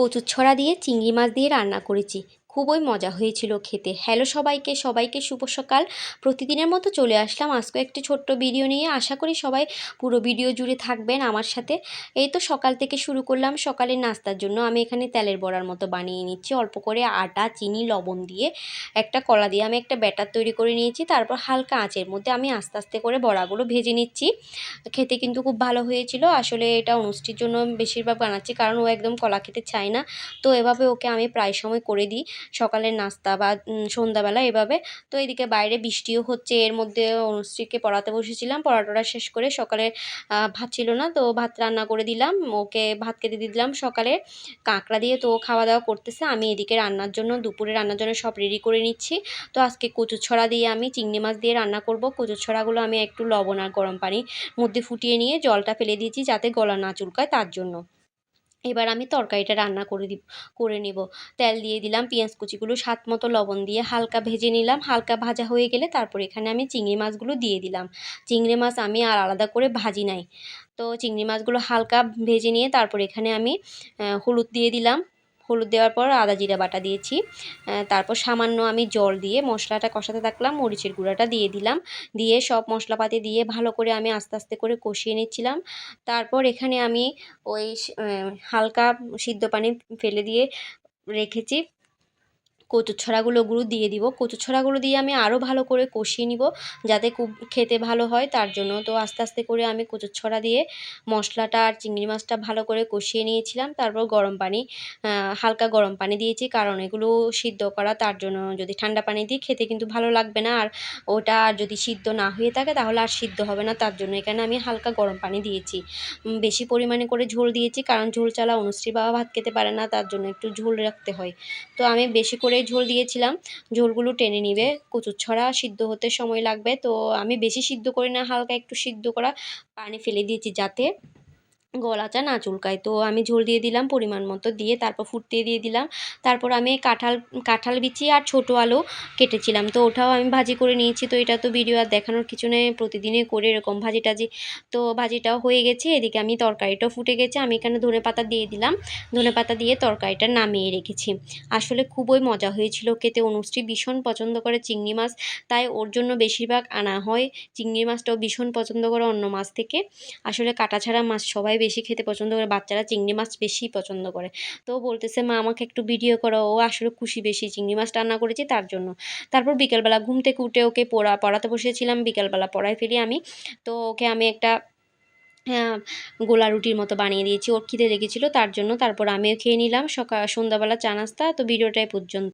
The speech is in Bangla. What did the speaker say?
কচুর ছড়া দিয়ে চিংড়ি মাছ দিয়ে রান্না করেছি। খুবই মজা হয়েছিল খেতে। হ্যালো সবাইকে সবাইকে শুভ সকাল। প্রতিদিনের মতো চলে আসলাম। আজকে একটি ছোট্ট ভিডিও নিয়ে। আশা করি সবাই পুরো ভিডিও জুড়ে থাকবেন আমার সাথে। এই তো সকাল থেকে শুরু করলাম সকালের নাস্তার জন্য। আমি এখানে তেলের বড়ার মতো বানিয়ে নিচ্ছি। অল্প করে আটা, চিনি, লবণ দিয়ে একটা কলা দিয়ে আমি একটা ব্যাটার তৈরি করে নিয়েছি। তারপর হালকা আঁচের মধ্যে আমি আস্তে আস্তে করে বড়াগুলো ভেজে নিচ্ছি। খেতে কিন্তু খুব ভালো হয়েছিল। আসলে এটা অনুষ্ঠির জন্য বেশিরভাগ বানাচ্ছি। কারণ ও একদম কলা খেতে চায় না। তো এভাবে ওকে আমি প্রায় সময় করে দিই। সকালের নাস্তা বা সন্ধ্যাবেলা এভাবে। তো এদিকে বাইরে বৃষ্টিও হচ্ছে, এর মধ্যে অনুশ্রীকে পড়াতে বসেছিলাম। পড়াটোরা শেষ করে সকালে ভাত ছিল না, তো ভাত রান্না করে দিলাম। ওকে ভাত খেতে দিয়ে দিলাম সকালে। কাঁকড়া দিয়ে তো খাওয়া দাওয়া করতেছে। আমি এদিকে রান্নার জন্য, দুপুরে রান্নার জন্য সব রেডি করে নিচ্ছি। তো আজকে কচু ছড়া দিয়ে আমি চিংড়ি মাছ দিয়ে রান্না করব। কচু ছড়াগুলো আমি একটু লবণ আর গরম পানির মধ্যে ফুটিয়ে নিয়ে জলটা ফেলে দিয়েছি যাতে গলা না চুলকায় তার জন্য। এবার আমি তরকারিটা রান্না করে দিব, করে নিব। তেল দিয়ে দিলাম, পেঁয়াজ কুচিগুলো স্বাদ মতো লবণ দিয়ে হালকা ভেজে নিলাম। হালকা ভাজা হয়ে গেলে তারপর এখানে আমি চিংড়ি মাছগুলো দিয়ে দিলাম। চিংড়ি মাছ আমি আর আলাদা করে ভাজি নাই। তো চিংড়ি মাছগুলো হালকা ভেজে নিয়ে তারপর এখানে আমি হলুদ দিয়ে দিলাম। হলুদ দেওয়ার পর আদা জিরা বাটা দিয়েছি। তারপর সামান্য আমি জল দিয়ে মশলাটা কষাতে থাকলাম, মরিচের গুঁড়াটা দিয়ে দিলাম। দিয়ে সব মশলাপাতি দিয়ে ভালো করে আমি আস্তে আস্তে করে কষিয়ে নিচ্ছিলাম। তারপর এখানে আমি ওই হালকা সিদ্ধ পানি ফেলে দিয়ে রেখেছি। কচুর ছড়াগুলো গুঁড়ো দিয়ে দিব। কচুর ছড়াগুলো দিয়ে আমি আরও ভালো করে কষিয়ে নিব যাতে খেতে ভালো হয়। তার জন্য তো আস্তে আস্তে করে আমি কচুর ছড়া দিয়ে মশলাটা আর চিংড়ি মাছটা ভালো করে কষিয়ে নিয়েছিলাম। তারপর গরম পানি হালকা গরম পানি দিয়েছি কারণ এগুলো সিদ্ধ করা তার জন্য যদি ঠান্ডা পানি দিই খেতে কিন্তু ভালো লাগবে না। আর ওটা যদি সিদ্ধ না হয়ে থাকে তাহলে আর সিদ্ধ হবে না। তার জন্য এখানে আমি হালকা গরম পানি দিয়েছি। বেশি পরিমাণে করে ঝোল দিয়েছি কারণ ঝোল চালা অনুশ্রী বাবা ভাত খেতে পারে না। তার জন্য একটু ঝোল রাখতে হয়। তো আমি বেশি করে ঝোল দিয়েছিলাম। ঝোলগুলো টেনে নিবে। কচুর ছড়া সিদ্ধ হতে সময় লাগবে। তো আমি বেশি সিদ্ধ করি না, হালকা একটু সিদ্ধ করা পানি ফেলে দিয়েছি যাতে গলাটা না চুলকায়। তো আমি ঝোল দিয়ে দিলাম, পরিমাণ মতো দিয়ে তারপর ফুটতে দিয়ে দিলাম। তারপর আমি কাঁঠাল কাঁঠাল বিচি আর ছোটো আলু কেটেছিলাম। তো ওটাও আমি ভাজি করে নিয়েছি। তো এটা তো ভিডিও আর দেখানোর কিছু নেই, প্রতিদিনই করে এরকম ভাজি টাজি তো ভাজিটাও হয়ে গেছে, এদিকে আমি তরকারিটাও ফুটে গেছে। আমি এখানে ধনে পাতা দিয়ে দিলাম। ধনে পাতা দিয়ে তরকারিটা নামিয়ে রেখেছি। আসলে খুবই মজা হয়েছিল খেতে। অনুশ্রী ভীষণ পছন্দ করে চিংড়ি মাছ, তাই ওর জন্য বেশিরভাগ আনা হয়। চিংড়ি মাছটাও ভীষণ পছন্দ করে অন্য মাছ থেকে। আসলে কাটা ছাড়া মাছ সবাই বেশি খেতে পছন্দ করে, বাচ্চারা চিংড়ি মাছ বেশি পছন্দ করে। তো বলতেছে, মা, আমাকে একটু ভিডিও করো। ও আসলে খুশি বেশি, চিংড়ি মাছ রান্না করেছি তার জন্য। তারপর বিকেলবেলা ঘুম থেকে উঠে ওকে পড়া, পড়াতে বসেছিলাম, বিকেলবেলা পড়ায় ফেলি আমি। তো ওকে আমি একটা হ্যাঁ গোলা রুটির মতো বানিয়ে দিয়েছি, ওর খিদে লেগেছিলো তার জন্য। তারপর আমিও খেয়ে নিলাম, সকাল, সন্ধ্যাবেলা চা নাস্তা। তো ভিডিওটাই পর্যন্ত।